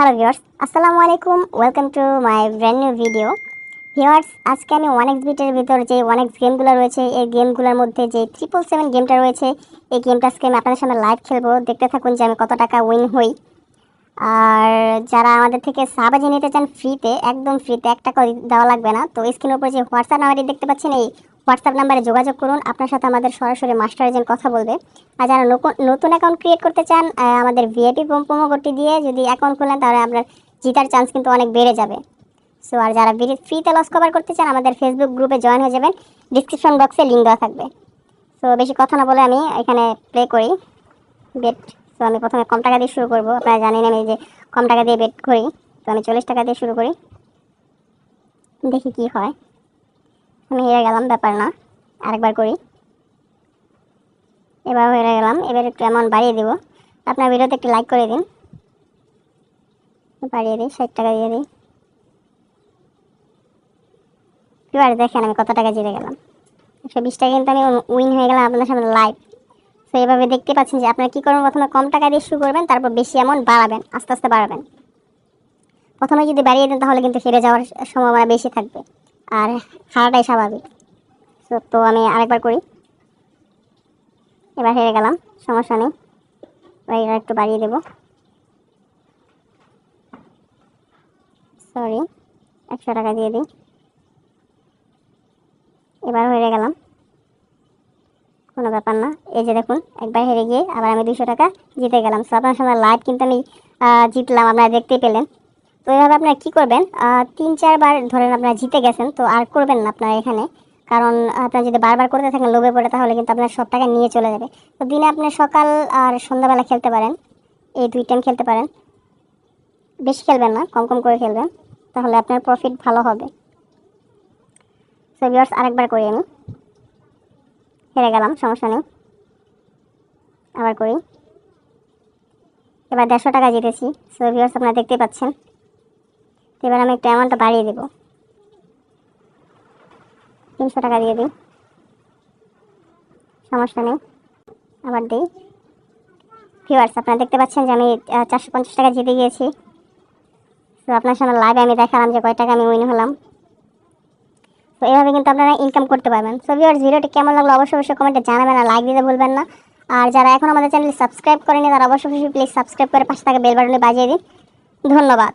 Hello viewers আসসালামু আলাইকুম welcome to my brand new video viewers আজকে আমি ওয়ান এক্স বিটের ভিতর যে ওয়ান এক্স গেমগুলো রয়েছে, এই গেমগুলোর মধ্যে যে ট্রিপল সেভেন গেমটা রয়েছে, এই গেমটা আজকে আমি আপনাদের সামনে লাইভ খেলব। দেখতে থাকুন যে আমি কত টাকা উইন হই। আর যারা আমাদের থেকে সাবাজি নিতে চান ফ্রিতে একদম ফ্রিতে এক টাকা দেওয়া লাগবে না। তো স্ক্রিনের উপর যে হোয়াটসঅ্যাপ নাম্বারটি দেখতে পাচ্ছেন, এই হোয়াটসঅ্যাপ নাম্বারে যোগাযোগ করুন। আপনার সাথে আমাদের সরাসরি মাস্টার এজেন্ট কথা বলবে। আর যারা নতুন অ্যাকাউন্ট ক্রিয়েট করতে চান আমাদের ভিআইপি প্রোমো কোডটি দিয়ে যদি অ্যাকাউন্ট খোলেন, তাহলে আপনার জিতার চান্স কিন্তু অনেক বেড়ে যাবে। সো আর যারা ফ্রিতে লস কভার করতে চান, আমাদের ফেসবুক গ্রুপে জয়েন হয়ে যাবেন। ডিসক্রিপশন বক্সে লিঙ্ক দেওয়া থাকবে। সো বেশি কথা না বলে আমি এখানে প্লে করি। বেট তো আমি প্রথমে কম টাকা দিয়ে শুরু করব। আপনারা জানেন আমি যে কম টাকা দিয়ে বেট করি। তো, আমি চল্লিশ টাকা দিয়ে শুরু করি। দেখি কি হয়। আমি হেরে গেলাম, ব্যাপার না। আরেকবার করি। এবার হেরে গেলাম, এবার একটু অ্যামাউন্ট বাড়িয়ে দিব। আপনার ভিডিওতে একটু লাইক করে দিন। বাড়িয়ে দিই, ষাট টাকা দিয়ে দিই। এবার দেখেন আমি কত টাকা জিতে গেলাম। একশো বিশ টাকা কিন্তু আমি উইন হয়ে গেলাম আপনার সামনে লাইভ তো এইভাবে দেখতে পাচ্ছেন যে আপনারা কী করবেন? প্রথমে কম টাকা দিয়ে শুরু করবেন, তারপর বেশি অ্যামাউন্ট বাড়াবেন, আস্তে আস্তে বাড়াবেন। প্রথমে যদি বাড়িয়ে দেন, তাহলে কিন্তু হেরে যাওয়ার সম্ভাবনা বেশি থাকবে। আর হারাটাই স্বাভাবিক। তো তো আমি আরেকবার করি। এবার হেরে গেলাম, সমস্যা নেই। এটা একটু বাড়িয়ে দেব। সরি একশো টাকা দিয়ে দিই। এবার হেরে গেলাম। কোনো ব্যাপার না। এই যে দেখুন, একবার হেরে গিয়ে আবার আমি দুশো টাকা জিতে গেলাম। সো আপনার সঙ্গে লাইভ কিন্তু আমি জিতলাম, আপনারা দেখতেই পেলেন। তো এইভাবে আপনারা কী করবেন? তিন, চারবার ধরেন আপনারা জিতে গেছেন, তো আর করবেন না আপনারা এখানে। কারণ আপনারা যদি বারবার করতে থাকেন, লোভে পড়ে, তাহলে কিন্তু আপনার সব টাকা নিয়ে চলে যাবে। তো দিনে আপনি সকাল আর সন্ধ্যাবেলা খেলতে পারেন। এই দুই টাইম খেলতে পারেন। বেশি খেলবেন না, কম কম করে খেলবেন। তাহলে আপনার প্রফিট ভালো হবে। সো ভিউয়ার্স আরেকবার করি আমি। হেরে গেলাম, সমস্যা নেই। আবার করি। এবার দেড়শো টাকা জিতেছি। সো ভিউয়ার্স আপনারা দেখতেই পাচ্ছেন। এবার আমি একটু অ্যামাউন্টটা বাড়িয়ে দেবো। তিনশো টাকা দিয়ে দিই। সমস্যা নেই। আবার দিই। ভিউয়ার্স আপনারা দেখতে পাচ্ছেন যে আমি চারশো পঞ্চাশ টাকা জিতে গিয়েছি। তো আপনার সামনে লাইভে আমি দেখালাম যে কয় টাকা আমি উইন হলাম। তো এইভাবে কিন্তু আপনারা ইনকাম করতে পারবেন। সো ভিউয়ার্স ভিডিওটি কেমন লাগল অবশ্যই অবশ্যই কমেন্টে জানাবেন আর লাইক দিতে ভুলবেন না। আর যারা এখন আমাদের চ্যানেল সাবস্ক্রাইব করেনি তারা অবশ্যই প্লিজ সাবস্ক্রাইব করে পাশে থাকা বেল বাটনে বাজিয়ে দিন। ধন্যবাদ।